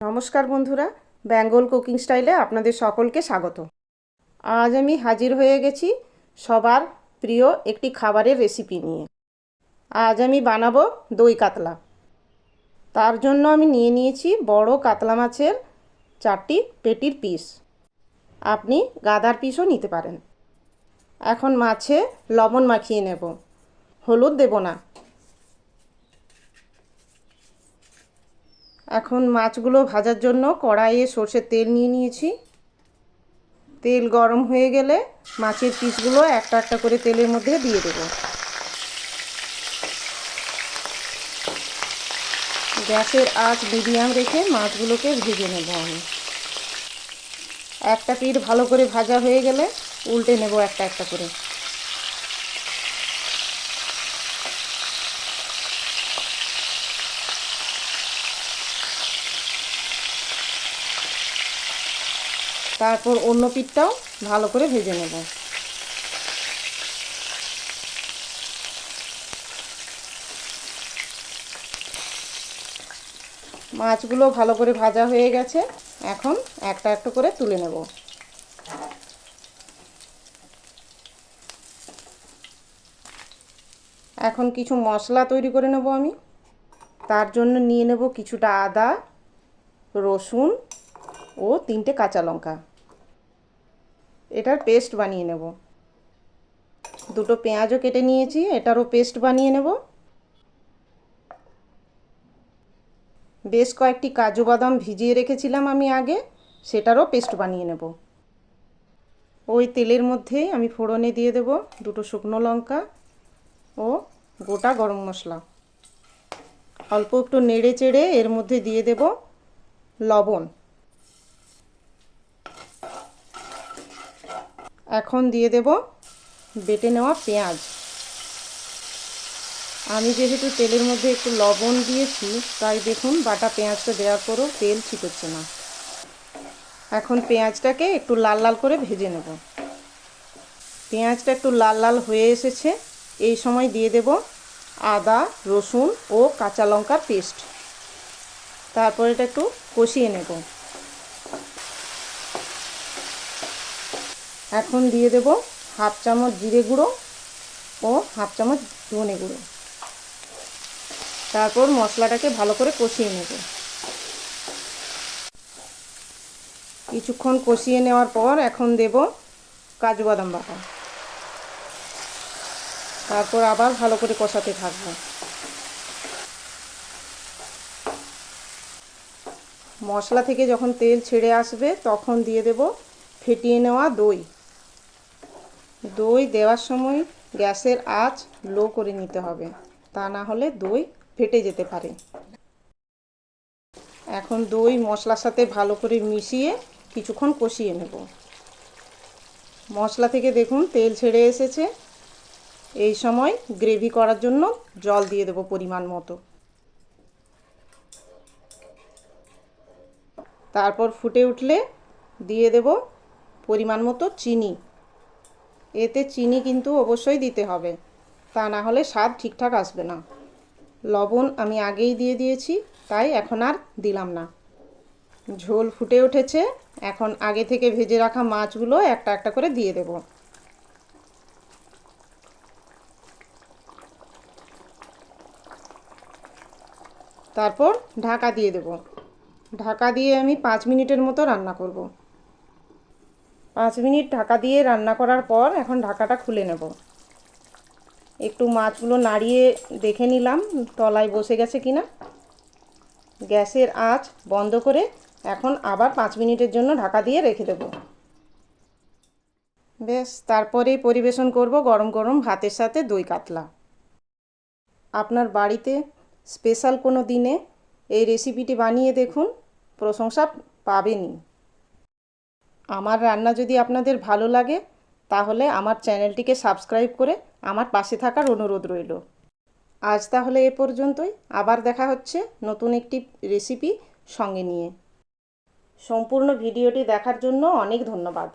নমস্কার বন্ধুরা, বেঙ্গল কুকিং স্টাইলে আপনাদের সকলকে স্বাগত। আজ আমি হাজির হয়ে গেছি সবার প্রিয় একটি খাবারের রেসিপি নিয়ে। আজ আমি বানাবো দই কাতলা। তার জন্য আমি নিয়ে নিয়েছি বড় কাতলা মাছের চারটি পেটির পিস আপনি গাদার পিসও নিতে পারেন। এখন মাছে লবণ মাখিয়ে নেব। হলুদ দেব না। এখন মাছগুলো ভাজার জন্য কড়াইয়ে সর্ষের তেল নিয়ে নিয়েছি। তেল গরম হয়ে গেলে মাছের পিসগুলো একটা একটা করে তেলের মধ্যে দিয়ে দেব। গ্যাসের আঁচ মিডিয়াম রেখে মাছগুলোকে ভেজে নেব আমি। একটা পিঠ ভালো করে ভাজা হয়ে গেলে উল্টে নেব একটা একটা করে। তারপর অন্য পিঠটাও ভালো করে ভেজে নেব। মাছগুলো ভালো করে ভাজা হয়ে গেছে। এখন একটা একটা করে তুলে নেব। এখন কিছু মশলা তৈরি করে নেব আমি। তার জন্য নিয়ে নেব কিছুটা আদা, রসুন ও তিনটে কাঁচা লঙ্কা। এটার পেস্ট বানিয়ে নেব। দুটো পেঁয়াজও কেটে নিয়েছি, এটারও পেস্ট বানিয়ে নেব। বেশ কয়েকটি কাজু বাদাম ভিজিয়ে রেখেছিলাম আমি আগে, সেটারও পেস্ট বানিয়ে নেব। ওই তেলের মধ্যেই আমি ফোড়নে দিয়ে দেব দুটো শুকনো লঙ্কা ও গোটা গরম মশলা। অল্প একটু নেড়ে চেড়ে এর মধ্যে দিয়ে দেব লবণ। এখন দিয়ে দেব বেটে নেওয়া পেঁয়াজ। আমি যেহেতু তেলের মধ্যে একটু লবণ দিয়েছি, তাই দেখুন বাটা পেঁয়াজটা দেওয়ার পরও তেল ছিটোচ্ছে না। এখন পেঁয়াজটাকে একটু লাল লাল করে ভেজে নেব। পেঁয়াজটা একটু লাল লাল হয়ে এসেছে, এই সময় দিয়ে দেব আদা, রসুন ও কাঁচা লঙ্কার পেস্ট। তারপর এটা একটু কষিয়ে নেব। এখন দিয়ে দেব হাফ চামচ জিরে গুঁড়ো ও হাফ চামচ ধনে গুঁড়ো। তারপর মশলাটাকে ভালো করে কষিয়ে নেব। কিছুক্ষণ কষিয়ে নেওয়ার পর এখন দেব কাজু বাদাম বাটা। তারপর আবার ভালো করে কষাতে থাকব। মশলা থেকে যখন তেল ছেড়ে আসবে, তখন দিয়ে দেব ফেটিয়ে নেওয়া দই। দই দেওয়ার সময় গ্যাসের আঁচ লো করে নিতে হবে। তা না হলে দই ফেটে যেতে পারে। এখন দই মশলার সাথে ভালো করে মিশিয়ে কিছুক্ষণ কষিয়ে নেব। মশলা থেকে দেখুন তেল ছেড়ে এসেছে। এই সময় গ্রেভি করার জন্য জল দিয়ে দেব পরিমাণ মতো। তারপর ফুটে উঠলে দিয়ে দেব পরিমাণ মতো চিনি। এতে চিনি কিন্তু অবশ্যই দিতে হবে। তা না হলে স্বাদ ঠিকঠাক আসবে না। লবণ আমি আগেই দিয়ে দিয়েছি, তাই এখন আর দিলাম না। ঝোল ফুটে উঠেছে, এখন আগে থেকে ভেজে রাখা মাছগুলো একটা একটা করে দিয়ে দেব। তারপর ঢাকা দিয়ে দেব। ঢাকা দিয়ে আমি পাঁচ মিনিটের মতো রান্না করব। পাঁচ মিনিট ঢাকা দিয়ে রান্না করার পর এখন ঢাকাটা খুলে নেব। একটু মাছগুলো নাড়িয়ে দেখে নিলাম, তলায় বসে গেছে কিনা। গ্যাসের আঁচ বন্ধ করে এখন আবার পাঁচ মিনিটের জন্য ঢাকা দিয়ে রেখে দেব। বেশ তারপরেই পরিবেশন করব গরম গরম ভাতের সাথে দই কাতলা। আপনার বাড়িতে স্পেশাল কোনো দিনে এই রেসিপিটি বানিয়ে দেখুন, প্রশংসা পাবেনই। আমার রান্না যদি আপনাদের ভালো লাগে, তাহলে আমার চ্যানেলটিকে সাবস্ক্রাইব করে আমার পাশে থাকার অনুরোধ রইল। আজ তাহলে এ পর্যন্তই। আবার দেখা হচ্ছে নতুন একটি রেসিপি সঙ্গে নিয়ে। সম্পূর্ণ ভিডিওটি দেখার জন্য অনেক ধন্যবাদ।